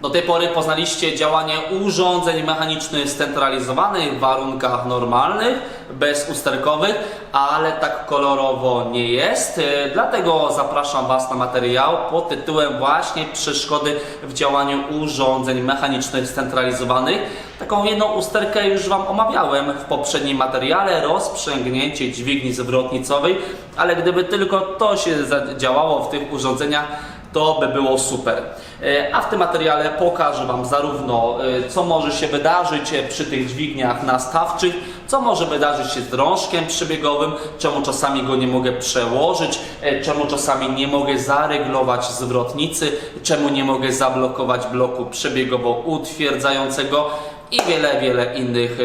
Do tej pory poznaliście działanie urządzeń mechanicznych scentralizowanych w warunkach normalnych, bezusterkowych, ale tak kolorowo nie jest. E, Dlatego zapraszam Was na materiał pod tytułem właśnie przeszkody w działaniu urządzeń mechanicznych scentralizowanych. Taką jedną usterkę już Wam omawiałem w poprzednim materiale, rozprzęgnięcie dźwigni zwrotnicowej, ale gdyby tylko to się zadziałało w tych urządzeniach, to by było super. E, A w tym materiale pokażę Wam zarówno e, co może się wydarzyć e, przy tych dźwigniach nastawczych, co może wydarzyć się z drążkiem przebiegowym, czemu czasami go nie mogę przełożyć, czemu czasami nie mogę zareglować zwrotnicy, czemu nie mogę zablokować bloku przebiegowo utwierdzającego i wiele, wiele innych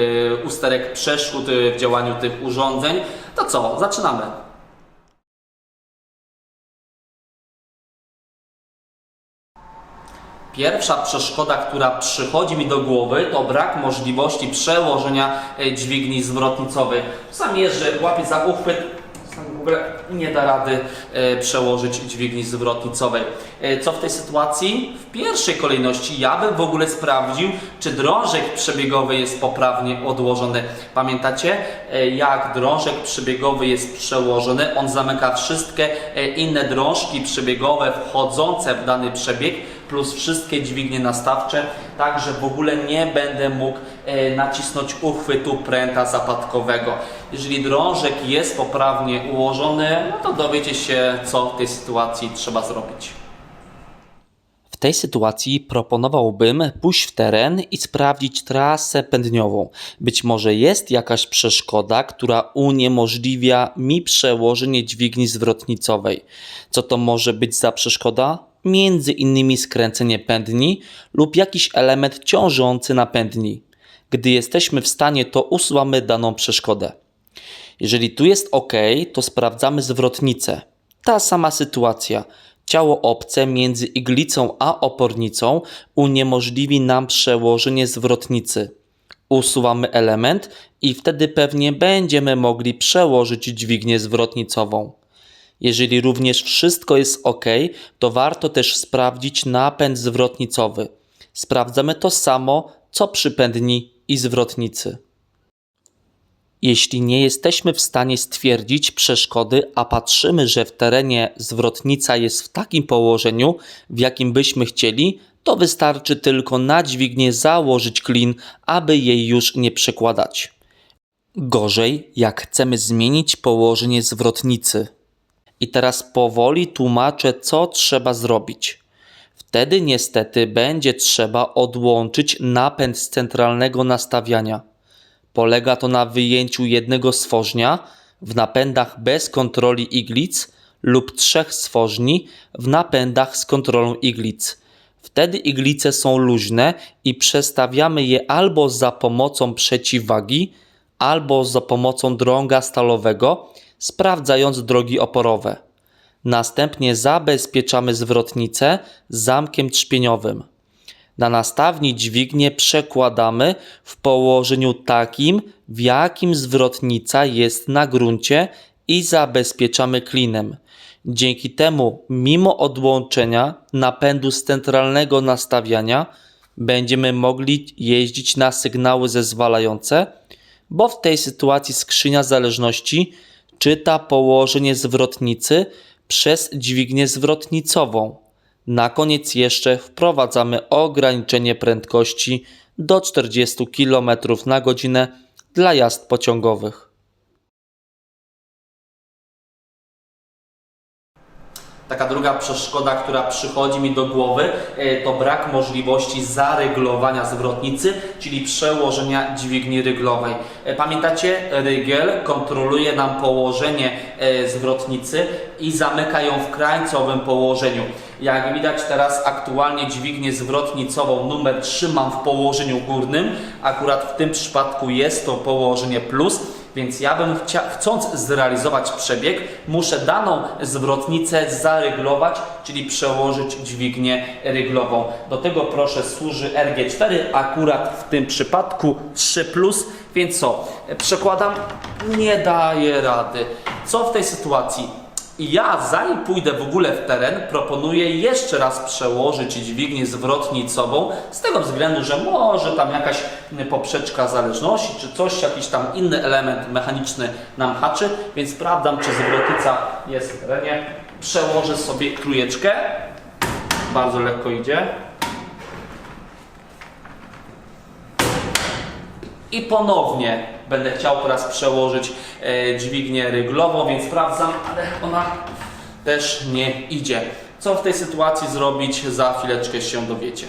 usterek przeszkód w działaniu tych urządzeń. To co, zaczynamy. Pierwsza przeszkoda, która przychodzi mi do głowy, to brak możliwości przełożenia e, dźwigni zwrotnicowej. Sam jeżdżę, łapię za uchwyt, w ogóle nie da rady e, przełożyć dźwigni zwrotnicowej. E, co w tej sytuacji? W pierwszej kolejności ja bym w ogóle sprawdził, czy drążek przebiegowy jest poprawnie odłożony. Pamiętacie, jak drążek przebiegowy jest przełożony, on zamyka wszystkie inne drążki przebiegowe wchodzące w dany przebieg, plus wszystkie dźwignie nastawcze, tak że w ogóle nie będę mógł e, nacisnąć uchwytu pręta zapadkowego. Jeżeli drążek jest poprawnie ułożony, no to dowiecie się, co w tej sytuacji trzeba zrobić. W tej sytuacji proponowałbym pójść w teren i sprawdzić trasę pędniową. Być może jest jakaś przeszkoda, która uniemożliwia mi przełożenie dźwigni zwrotnicowej. Co to może być za przeszkoda? Między innymi skręcenie pędni lub jakiś element ciążący na pędni. Gdy jesteśmy w stanie, to usuwamy daną przeszkodę. Jeżeli tu jest OK, to sprawdzamy zwrotnicę. Ta sama sytuacja. Ciało obce między iglicą a opornicą uniemożliwi nam przełożenie zwrotnicy. Usuwamy element i wtedy pewnie będziemy mogli przełożyć dźwignię zwrotnicową. Jeżeli również wszystko jest ok, to warto też sprawdzić napęd zwrotnicowy. Sprawdzamy to samo, co przy pędni i zwrotnicy. Jeśli nie jesteśmy w stanie stwierdzić przeszkody, a patrzymy, że w terenie zwrotnica jest w takim położeniu, w jakim byśmy chcieli, to wystarczy tylko na dźwignię założyć klin, aby jej już nie przekładać. Gorzej, jak chcemy zmienić położenie zwrotnicy. I teraz powoli tłumaczę, co trzeba zrobić. Wtedy niestety będzie trzeba odłączyć napęd z centralnego nastawiania. Polega to na wyjęciu jednego stworznia w napędach bez kontroli iglic lub trzech stworzni w napędach z kontrolą iglic. Wtedy iglice są luźne i przestawiamy je albo za pomocą przeciwwagi, albo za pomocą drąga stalowego, sprawdzając drogi oporowe. Następnie zabezpieczamy zwrotnicę zamkiem trzpieniowym. Na nastawni dźwignię przekładamy w położeniu takim, w jakim zwrotnica jest na gruncie i zabezpieczamy klinem. Dzięki temu, mimo odłączenia napędu z centralnego nastawiania, będziemy mogli jeździć na sygnały zezwalające, bo w tej sytuacji skrzynia zależności czyta położenie zwrotnicy przez dźwignię zwrotnicową. Na koniec jeszcze wprowadzamy ograniczenie prędkości do 40 km na godzinę dla jazd pociągowych. Taka druga przeszkoda, która przychodzi mi do głowy, e, to brak możliwości zareglowania zwrotnicy, czyli przełożenia dźwigni ryglowej. E, Pamiętacie, rygiel kontroluje nam położenie e, zwrotnicy i zamyka ją w krańcowym położeniu. Jak widać teraz aktualnie dźwignię zwrotnicową numer 3 mam w położeniu górnym, akurat w tym przypadku jest to położenie plus, więc ja bym chcia, chcąc zrealizować przebieg, muszę daną zwrotnicę zaryglować, czyli przełożyć dźwignię ryglową. Do tego proszę służy RG4, akurat w tym przypadku 3, więc co? Przekładam, nie daje rady. Co w tej sytuacji? I ja, zanim pójdę w ogóle w teren, proponuję jeszcze raz przełożyć dźwignię zwrotnicową, z tego względu, że może tam jakaś poprzeczka zależności, czy coś, jakiś tam inny element mechaniczny nam haczy, więc sprawdzam, czy zwrotnica jest w terenie. Przełożę sobie trójeczkę, bardzo lekko idzie. I ponownie będę chciał teraz przełożyć e, dźwignię ryglową, więc sprawdzam, ale ona też nie idzie. Co w tej sytuacji zrobić, za chwileczkę się dowiecie.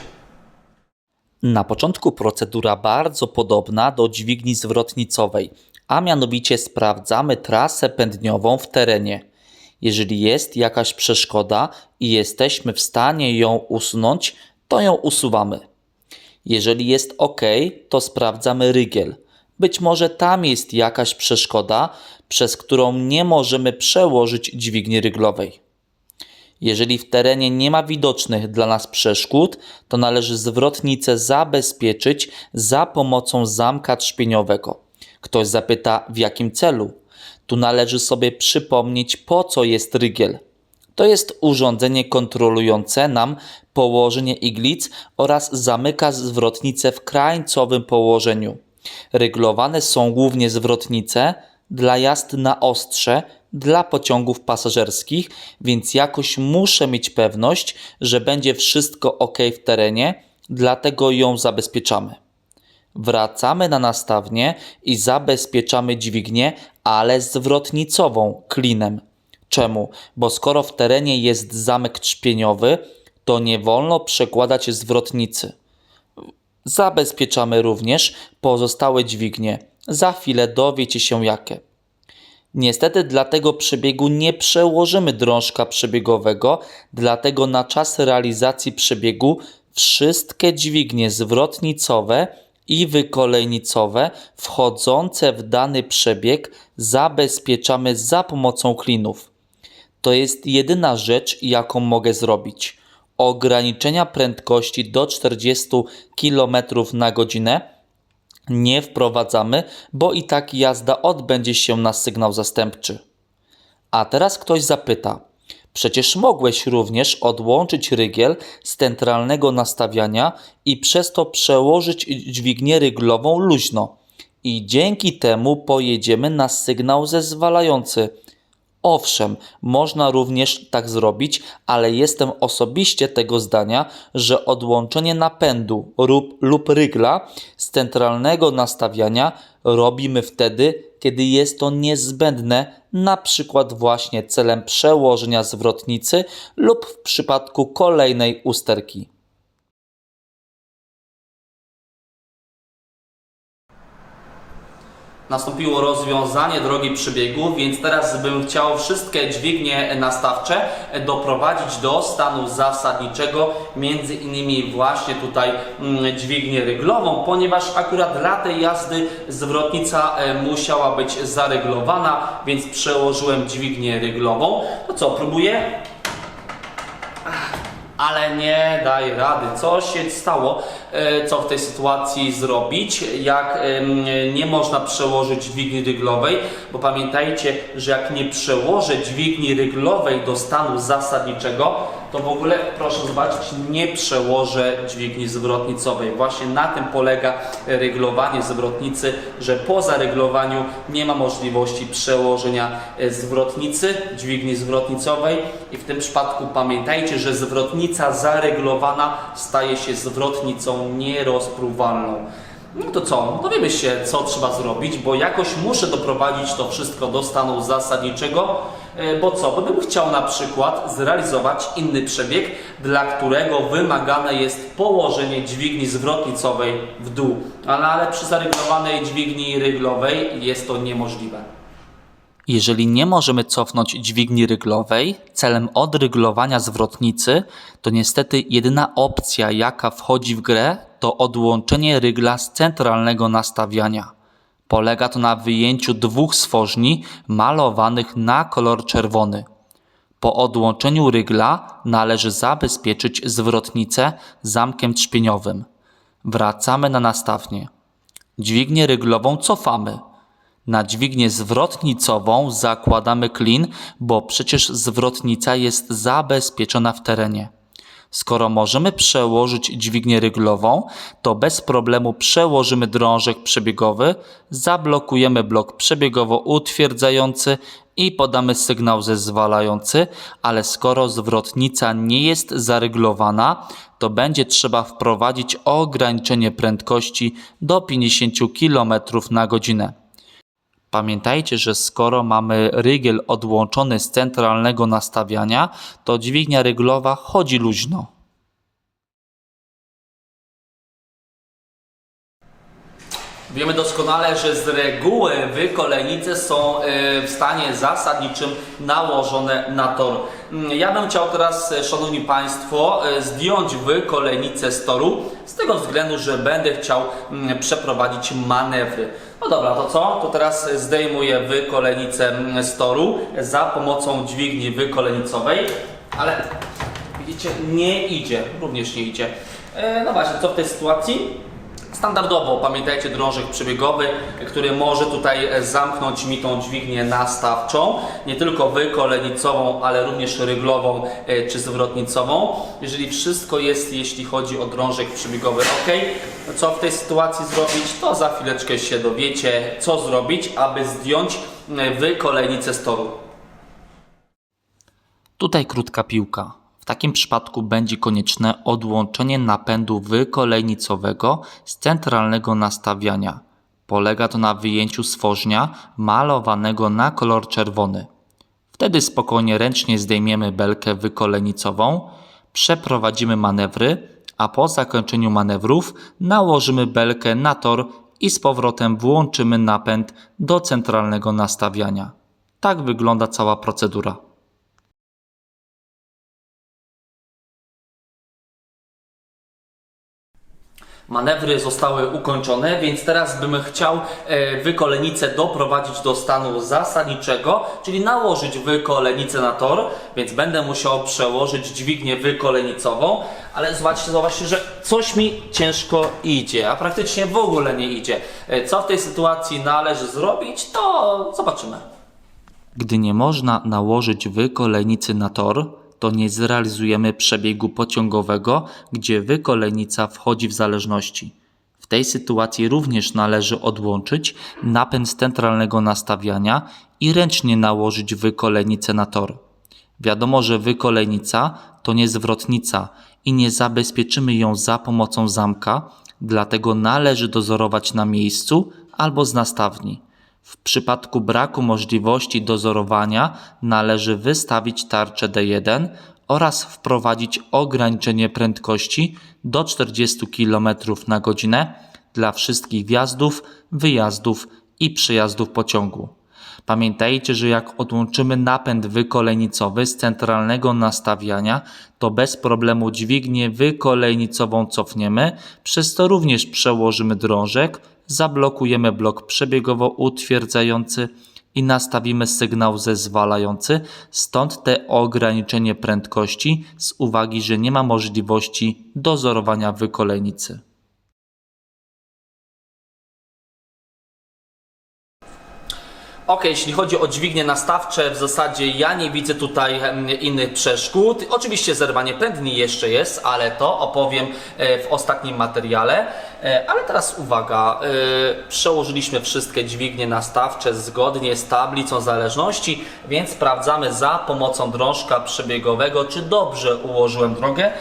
Na początku procedura bardzo podobna do dźwigni zwrotnicowej, a mianowicie sprawdzamy trasę pędniową w terenie. Jeżeli jest jakaś przeszkoda i jesteśmy w stanie ją usunąć, to ją usuwamy. Jeżeli jest ok, to sprawdzamy rygiel. Być może tam jest jakaś przeszkoda, przez którą nie możemy przełożyć dźwigni ryglowej. Jeżeli w terenie nie ma widocznych dla nas przeszkód, to należy zwrotnicę zabezpieczyć za pomocą zamka trzpieniowego. Ktoś zapyta, w jakim celu? Tu należy sobie przypomnieć, po co jest rygiel. To jest urządzenie kontrolujące nam położenie iglic oraz zamyka zwrotnicę w krańcowym położeniu. Ryglowane są głównie zwrotnice dla jazd na ostrze, dla pociągów pasażerskich, więc jakoś muszę mieć pewność, że będzie wszystko ok w terenie, dlatego ją zabezpieczamy. Wracamy na nastawnię i zabezpieczamy dźwignię, ale zwrotnicową klinem. Czemu? Bo skoro w terenie jest zamek trzpieniowy, to nie wolno przekładać zwrotnicy. Zabezpieczamy również pozostałe dźwignie. Za chwilę dowiecie się jakie. Niestety dla tego przebiegu nie przełożymy drążka przebiegowego, dlatego na czas realizacji przebiegu wszystkie dźwignie zwrotnicowe i wykolejnicowe wchodzące w dany przebieg zabezpieczamy za pomocą klinów. To jest jedyna rzecz, jaką mogę zrobić. Ograniczenia prędkości do 40 km na godzinę nie wprowadzamy, bo i tak jazda odbędzie się na sygnał zastępczy. A teraz ktoś zapyta: Przecież mogłeś również odłączyć rygiel z centralnego nastawiania i przez to przełożyć dźwignię ryglową luźno. I dzięki temu pojedziemy na sygnał zezwalający. Owszem, można również tak zrobić, ale jestem osobiście tego zdania, że odłączenie napędu lub, lub rygla z centralnego nastawiania robimy wtedy, kiedy jest to niezbędne, na przykład właśnie celem przełożenia zwrotnicy lub w przypadku kolejnej usterki. Nastąpiło rozwiązanie drogi przebiegu, więc teraz bym chciał wszystkie dźwignie nastawcze doprowadzić do stanu zasadniczego, między innymi właśnie tutaj mm, dźwignię ryglową, ponieważ akurat dla tej jazdy zwrotnica e, musiała być zaryglowana, więc przełożyłem dźwignię ryglową. To co, próbuję? Ale nie daje rady. Co się stało? E, Co w tej sytuacji zrobić? Jak nie można przełożyć dźwigni ryglowej, bo pamiętajcie, że jak nie przełożę dźwigni ryglowej do stanu zasadniczego, to w ogóle, proszę zobaczyć, nie przełożę dźwigni zwrotnicowej. Właśnie na tym polega ryglowanie zwrotnicy, że po zaryglowaniu nie ma możliwości przełożenia e, zwrotnicy, dźwigni zwrotnicowej i w tym przypadku pamiętajcie, że zwrotnica zaryglowana staje się zwrotnicą nierozpruwalną. No to co? Dowiemy się, co trzeba zrobić, bo jakoś muszę doprowadzić to wszystko do stanu zasadniczego. E, Bo co? Bo chciał na przykład zrealizować inny przebieg, dla którego wymagane jest położenie dźwigni zwrotnicowej w dół. Ale, ale przy zaryglowanej dźwigni ryglowej jest to niemożliwe. Jeżeli nie możemy cofnąć dźwigni ryglowej celem odryglowania zwrotnicy, to niestety jedyna opcja, jaka wchodzi w grę, to odłączenie rygla z centralnego nastawiania. Polega to na wyjęciu dwóch stworzni malowanych na kolor czerwony. Po odłączeniu rygla należy zabezpieczyć zwrotnicę zamkiem trzpieniowym. Wracamy na nastawnię. Dźwignię ryglową cofamy. Na dźwignię zwrotnicową zakładamy klin, bo przecież zwrotnica jest zabezpieczona w terenie. Skoro możemy przełożyć dźwignię ryglową, to bez problemu przełożymy drążek przebiegowy, zablokujemy blok przebiegowo utwierdzający i podamy sygnał zezwalający, ale skoro zwrotnica nie jest zaryglowana, to będzie trzeba wprowadzić ograniczenie prędkości do 50 km na godzinę. Pamiętajcie, że skoro mamy rygiel odłączony z centralnego nastawiania, to dźwignia ryglowa chodzi luźno. Wiemy doskonale, że z reguły wykolenice są e, w stanie zasadniczym nałożone na tor. Mm, Ja bym chciał teraz, e, Szanowni Państwo, e, zdjąć wykolenicę z toru, z tego względu, że będę chciał mm, przeprowadzić manewry. No dobra, to co? To teraz zdejmuję wykolenicę mm, z toru za pomocą dźwigni wykolenicowej, ale widzicie, nie idzie, również nie idzie. No właśnie, co w tej sytuacji? Standardowo pamiętajcie drążek przebiegowy, który może tutaj e, zamknąć mi tą dźwignię nastawczą, nie tylko wykolenicową, ale również ryglową e, czy zwrotnicową. Jeżeli wszystko jest, jeśli chodzi o drążek przebiegowy ok, co w tej sytuacji zrobić, to za chwileczkę się dowiecie, co zrobić, aby zdjąć e, wykolenicę z toru. Tutaj krótka piłka. Takim przypadku będzie konieczne odłączenie napędu wykolejnicowego z centralnego nastawiania. Polega to na wyjęciu stworznia malowanego na kolor czerwony. Wtedy spokojnie ręcznie zdejmiemy belkę wykolejnicową, przeprowadzimy manewry, a po zakończeniu manewrów nałożymy belkę na tor i z powrotem włączymy napęd do centralnego nastawiania. Tak wygląda cała procedura. Manewry zostały ukończone, więc teraz bym chciał e, wykolenicę doprowadzić do stanu zasadniczego, czyli nałożyć wykolenicę na tor, więc będę musiał przełożyć dźwignię wykolenicową, ale zobaczcie, zobaczcie, że coś mi ciężko idzie, a praktycznie w ogóle nie idzie. E, Co w tej sytuacji należy zrobić, to zobaczymy. Gdy nie można nałożyć wykolejnicy na tor, to nie zrealizujemy przebiegu pociągowego, gdzie wykolejnica wchodzi w zależności. W tej sytuacji również należy odłączyć napęd z centralnego nastawiania i ręcznie nałożyć wykolejnicę na tor. Wiadomo, że wykolejnica to nie zwrotnica i nie zabezpieczymy ją za pomocą zamka, dlatego należy dozorować na miejscu albo z nastawni. W przypadku braku możliwości dozorowania należy wystawić tarczę D1 oraz wprowadzić ograniczenie prędkości do 40 km na godzinę dla wszystkich wjazdów, wyjazdów i przejazdów pociągu. Pamiętajcie, że jak odłączymy napęd wykolejnicowy z centralnego nastawiania, to bez problemu dźwignię wykolejnicową cofniemy, przez to również przełożymy drążek, zablokujemy blok przebiegowo utwierdzający i nastawimy sygnał zezwalający, stąd te ograniczenie prędkości z uwagi, że nie ma możliwości dozorowania wykolejnicy. Ok, jeśli chodzi o dźwignie nastawcze, w zasadzie ja nie widzę tutaj innych przeszkód. Oczywiście zerwanie pędni jeszcze jest, ale to opowiem e, w ostatnim materiale. E, Ale teraz uwaga, e, przełożyliśmy wszystkie dźwignie nastawcze zgodnie z tablicą zależności, więc sprawdzamy za pomocą drążka przebiegowego, czy dobrze ułożyłem drogę.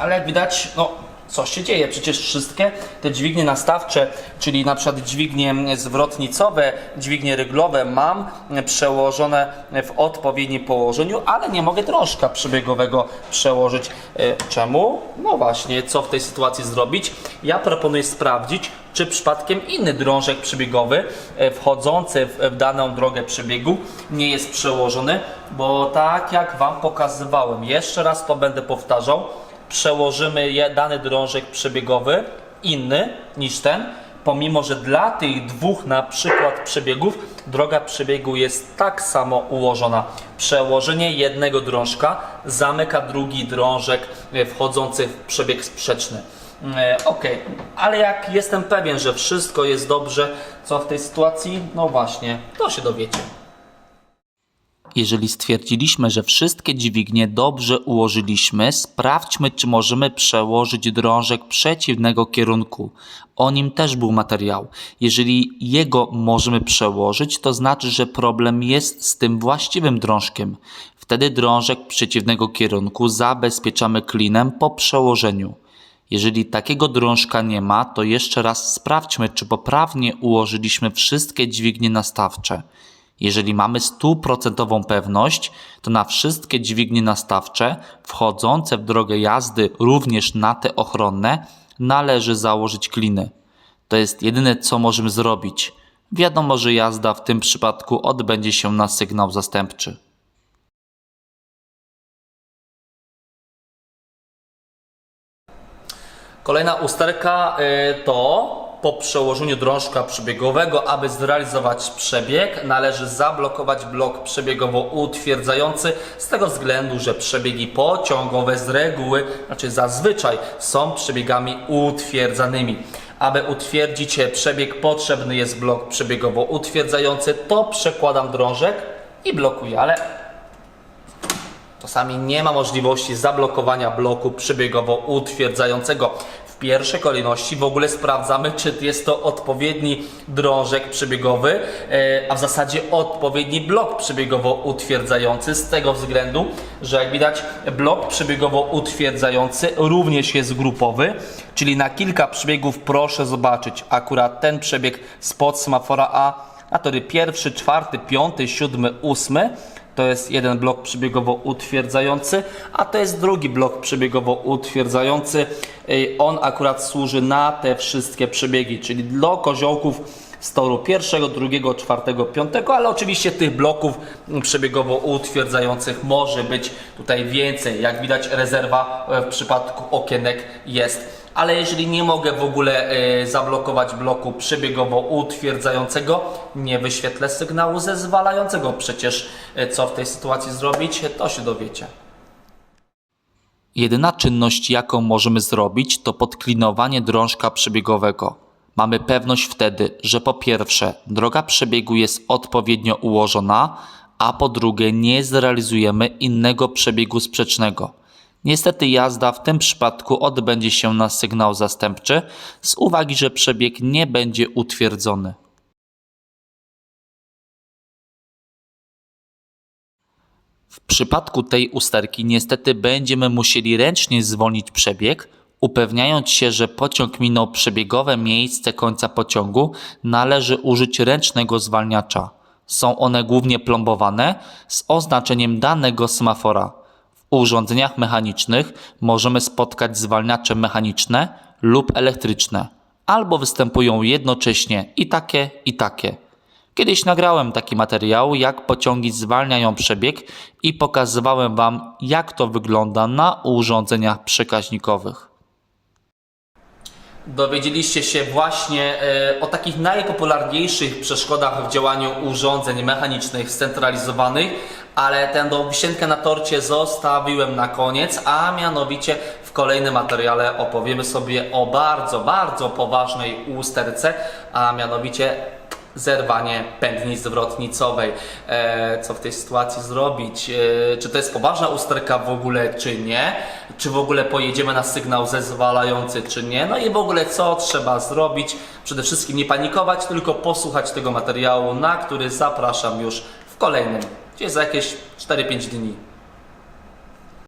Ale jak widać, no co się dzieje? Przecież wszystkie te dźwignie nastawcze, czyli na przykład dźwignie zwrotnicowe, dźwignie ryglowe mam przełożone w odpowiednim położeniu, ale nie mogę drążka przebiegowego przełożyć. E, Czemu? No właśnie, co w tej sytuacji zrobić? Ja proponuję sprawdzić, czy przypadkiem inny drążek przebiegowy e, wchodzący w, w daną drogę przebiegu nie jest przełożony, bo tak jak Wam pokazywałem, jeszcze raz to będę powtarzał, przełożymy je, dany drążek przebiegowy inny niż ten, pomimo że dla tych dwóch na przykład przebiegów droga przebiegu jest tak samo ułożona. Przełożenie jednego drążka zamyka drugi drążek e, wchodzący w przebieg sprzeczny. E, Okej, ale jak jestem pewien, że wszystko jest dobrze, co w tej sytuacji? No właśnie, to się dowiecie. Jeżeli stwierdziliśmy, że wszystkie dźwignie dobrze ułożyliśmy, sprawdźmy, czy możemy przełożyć drążek przeciwnego kierunku. O nim też był materiał. Jeżeli jego możemy przełożyć, to znaczy, że problem jest z tym właściwym drążkiem. Wtedy drążek przeciwnego kierunku zabezpieczamy klinem po przełożeniu. Jeżeli takiego drążka nie ma, to jeszcze raz sprawdźmy, czy poprawnie ułożyliśmy wszystkie dźwignie nastawcze. Jeżeli mamy stuprocentową pewność, to na wszystkie dźwignie nastawcze wchodzące w drogę jazdy, również na te ochronne, należy założyć kliny. To jest jedyne, co możemy zrobić. Wiadomo, że jazda w tym przypadku odbędzie się na sygnał zastępczy. Kolejna usterka y, to po przełożeniu drążka przebiegowego, aby zrealizować przebieg, należy zablokować blok przebiegowo utwierdzający z tego względu, że przebiegi pociągowe z reguły, znaczy zazwyczaj są przebiegami utwierdzanymi. Aby utwierdzić przebieg potrzebny jest blok przebiegowo utwierdzający, to przekładam drążek i blokuję, ale Czasami nie ma możliwości zablokowania bloku przebiegowo utwierdzającego. Pierwszej kolejności. W ogóle sprawdzamy, czy jest to odpowiedni drążek przebiegowy, e, a w zasadzie odpowiedni blok przebiegowo utwierdzający z tego względu, że jak widać blok przebiegowo utwierdzający również jest grupowy, czyli na kilka przebiegów proszę zobaczyć akurat ten przebieg spod semafora A, a tory pierwszy, czwarty, piąty, siódmy, ósmy to jest jeden blok przebiegowo utwierdzający, a to jest drugi blok przebiegowo utwierdzający. On akurat służy na te wszystkie przebiegi, czyli dla koziołków z toru pierwszego, drugiego, czwartego, piątego, ale oczywiście tych bloków przebiegowo utwierdzających może być tutaj więcej. Jak widać rezerwa e, w przypadku okienek jest ale jeżeli nie mogę w ogóle e, zablokować bloku przebiegowo utwierdzającego, nie wyświetlę sygnału zezwalającego. Przecież e, co w tej sytuacji zrobić, to się dowiecie. Jedyna czynność, jaką możemy zrobić, to podklinowanie drążka przebiegowego. Mamy pewność wtedy, że po pierwsze, droga przebiegu jest odpowiednio ułożona, a po drugie, nie zrealizujemy innego przebiegu sprzecznego. Niestety jazda w tym przypadku odbędzie się na sygnał zastępczy z uwagi, że przebieg nie będzie utwierdzony. W przypadku tej usterki niestety będziemy musieli ręcznie zwolnić przebieg, upewniając się, że pociąg minął przebiegowe miejsce końca pociągu, należy użyć ręcznego zwalniacza. Są one głównie plombowane z oznaczeniem danego semafora. Urządzeniach mechanicznych możemy spotkać zwalniacze mechaniczne lub elektryczne, albo występują jednocześnie i takie, i takie. Kiedyś nagrałem taki materiał, jak pociągi zwalniają przebieg i pokazywałem Wam, jak to wygląda na urządzeniach przekaźnikowych. Dowiedzieliście się właśnie e, o takich najpopularniejszych przeszkodach w działaniu urządzeń mechanicznych scentralizowanych, ale tę wisienkę na torcie zostawiłem na koniec, a mianowicie w kolejnym materiale opowiemy sobie o bardzo, bardzo poważnej usterce, a mianowicie zerwanie pętni zwrotnicowej. E, co w tej sytuacji zrobić? E, czy to jest poważna usterka w ogóle, czy nie? Czy w ogóle pojedziemy na sygnał zezwalający, czy nie? No i w ogóle co trzeba zrobić? Przede wszystkim nie panikować, tylko posłuchać tego materiału, na który zapraszam już w kolejnym, gdzie za jakieś 4-5 dni.